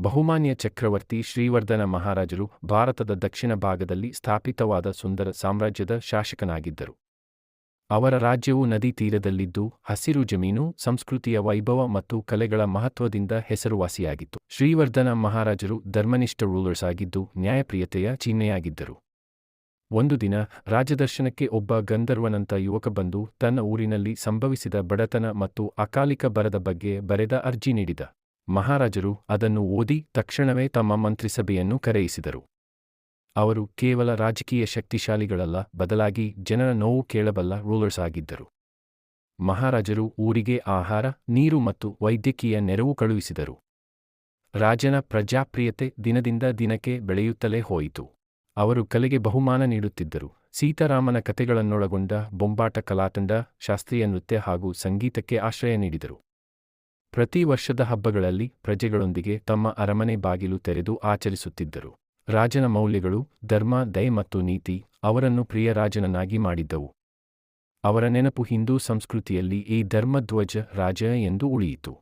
ಬಹುಮಾನ್ಯ ಚಕ್ರವರ್ತಿ ಶ್ರೀವರ್ಧನ ಮಹಾರಾಜರು ಭಾರತದ ದಕ್ಷಿಣ ಭಾಗದಲ್ಲಿ ಸ್ಥಾಪಿತವಾದ ಸುಂದರ ಸಾಮ್ರಾಜ್ಯದ ಶಾಸಕನಾಗಿದ್ದರು. ಅವರ ರಾಜ್ಯವು ನದಿ ತೀರದಲ್ಲಿದ್ದು, ಹಸಿರು ಜಮೀನು, ಸಂಸ್ಕೃತಿಯ ವೈಭವ ಮತ್ತು ಕಲೆಗಳ ಮಹತ್ವದಿಂದ ಹೆಸರುವಾಸಿಯಾಗಿತ್ತು. ಶ್ರೀವರ್ಧನ ಮಹಾರಾಜರು ಧರ್ಮನಿಷ್ಠ ರೂಲರ್ಸ್ ಆಗಿದ್ದು, ನ್ಯಾಯಪ್ರಿಯತೆಯ ಚಿಹ್ನೆಯಾಗಿದ್ದರು. ಒಂದು ದಿನ, ರಾಜದರ್ಶನಕ್ಕೆ ಒಬ್ಬ ಗಂಧರ್ವನಂತ ಯುವಕ ಬಂದು ತನ್ನ ಊರಿನಲ್ಲಿ ಸಂಭವಿಸಿದ ಬಡತನ ಮತ್ತು ಅಕಾಲಿಕ ಬರದ ಬಗ್ಗೆ ಬರೆದ ಅರ್ಜಿ ನೀಡಿದ. ಮಹಾರಾಜರು ಅದನ್ನು ಓದಿ ತಕ್ಷಣವೇ ತಮ್ಮ ಮಂತ್ರಿಸಭೆಯನ್ನು ಕರೆಯಿಸಿದರು. ಅವರು ಕೇವಲ ರಾಜಕೀಯ ಶಕ್ತಿಶಾಲಿಗಳಲ್ಲ, ಬದಲಾಗಿ ಜನರ ನೋವು ಕೇಳಬಲ್ಲ ರೂಲರ್ಸ್ ಆಗಿದ್ದರು. ಮಹಾರಾಜರು ಊರಿಗೆ ಆಹಾರ, ನೀರು ಮತ್ತು ವೈದ್ಯಕೀಯ ನೆರವು ಕಳುಹಿಸಿದರು. ರಾಜನ ಪ್ರಜಾಪ್ರಿಯತೆ ದಿನದಿಂದ ದಿನಕ್ಕೆ ಬೆಳೆಯುತ್ತಲೇ ಹೋಯಿತು. ಅವರು ಕಲೆಗೆ ಬಹುಮಾನ ನೀಡುತ್ತಿದ್ದರು. ಸೀತಾರಾಮನ ಕಥೆಗಳನ್ನೊಳಗೊಂಡ, ಬೊಂಬಾಟ, ಕಲಾತಂಡ, ಶಾಸ್ತ್ರೀಯ ನೃತ್ಯ ಹಾಗೂ ಸಂಗೀತಕ್ಕೆ ಆಶ್ರಯ ನೀಡಿದರು. ಪ್ರತಿ ವರ್ಷದ ಹಬ್ಬಗಳಲ್ಲಿ ಪ್ರಜೆಗಳೊಂದಿಗೆ ತಮ್ಮ ಅರಮನೆ ಬಾಗಿಲು ತೆರೆದು ಆಚರಿಸುತ್ತಿದ್ದರು. ರಾಜನ ಮೌಲ್ಯಗಳು, ಧರ್ಮ, ದಯ ಮತ್ತು ನೀತಿ ಅವರನ್ನು ಪ್ರಿಯ ರಾಜನನ್ನಾಗಿ ಮಾಡಿದ್ದವು. ಅವರ ನೆನಪು ಹಿಂದೂ ಸಂಸ್ಕೃತಿಯಲ್ಲಿ ಈ ಧರ್ಮಧ್ವಜ ರಾಜ ಎಂದು ಉಳಿಯಿತು.